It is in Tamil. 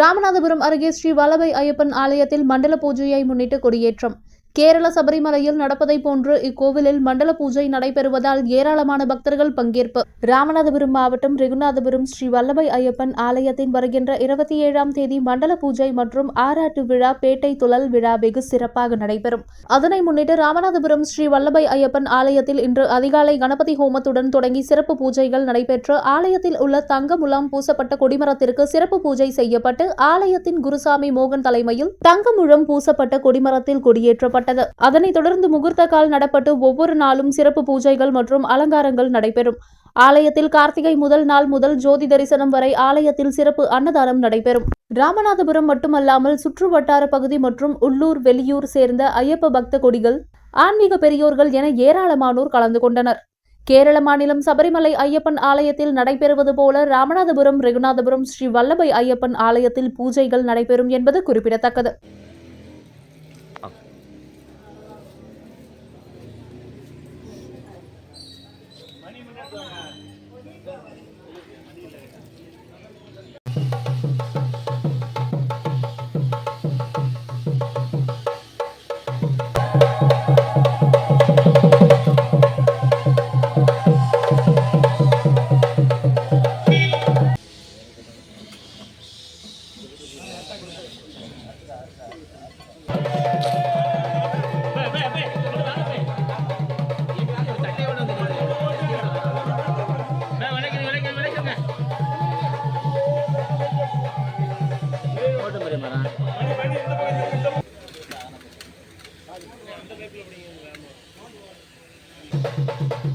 ராமநாதபுரம் அருகே ஸ்ரீ வல்லபை ஐயப்பன் ஆலயத்தில் மண்டல பூஜையை முன்னிட்டு கொடியேற்றம். கேரள சபரிமலையில் நடப்பதை போன்று இக்கோவிலில் மண்டல பூஜை நடைபெறுவதால் ஏராளமான பக்தர்கள் பங்கேற்பு. ராமநாதபுரம் மாவட்டம் ரெகுநாதபுரம் ஸ்ரீ வல்லபை ஐயப்பன் ஆலயத்தின் வருகின்ற இருபத்தி ஏழாம் தேதி மண்டல பூஜை மற்றும் ஆராட்டு விழா பேட்டை துழல் விழா வெகு சிறப்பாக நடைபெறும். அதனை முன்னிட்டு ராமநாதபுரம் ஸ்ரீ வல்லபை ஐயப்பன் ஆலயத்தில் இன்று அதிகாலை கணபதி ஹோமத்துடன் தொடங்கி சிறப்பு பூஜைகள் நடைபெற்று ஆலயத்தில் உள்ள தங்க முலாம் பூசப்பட்ட கொடிமரத்திற்கு சிறப்பு பூஜை செய்யப்பட்டு ஆலயத்தின் குருசாமி மோகன் தலைமையில் தங்க முழம் பூசப்பட்ட கொடிமரத்தில் கொடியேற்றப்பட்டது அதனைத் தொடர்ந்து முகூர்த்த கால் நடப்பட்டு ஒவ்வொரு நாளும் சிறப்பு பூஜைகள் மற்றும் அலங்காரங்கள் நடைபெறும். ஆலயத்தில் கார்த்திகை முதல் நாள் முதல் ஜோதி தரிசனம் வரை ஆலயத்தில் சிறப்பு அன்னதானம் நடைபெறும். ராமநாதபுரம் மட்டுமல்லாமல் சுற்று வட்டார பகுதி மற்றும் உள்ளூர் வெளியூர் சேர்ந்த ஐயப்ப பக்த கொடிகள் ஆன்மீக பெரியோர்கள் என ஏராளமானோர் கலந்து கொண்டனர். கேரள மாநிலம் சபரிமலை ஐயப்பன் ஆலயத்தில் நடைபெறுவது போல ராமநாதபுரம் ரெகுநாதபுரம் ஸ்ரீ வல்லபை ஐயப்பன் ஆலயத்தில் பூஜைகள் நடைபெறும் என்பது குறிப்பிடத்தக்கது. 我这个。பெரிய மரம் Thank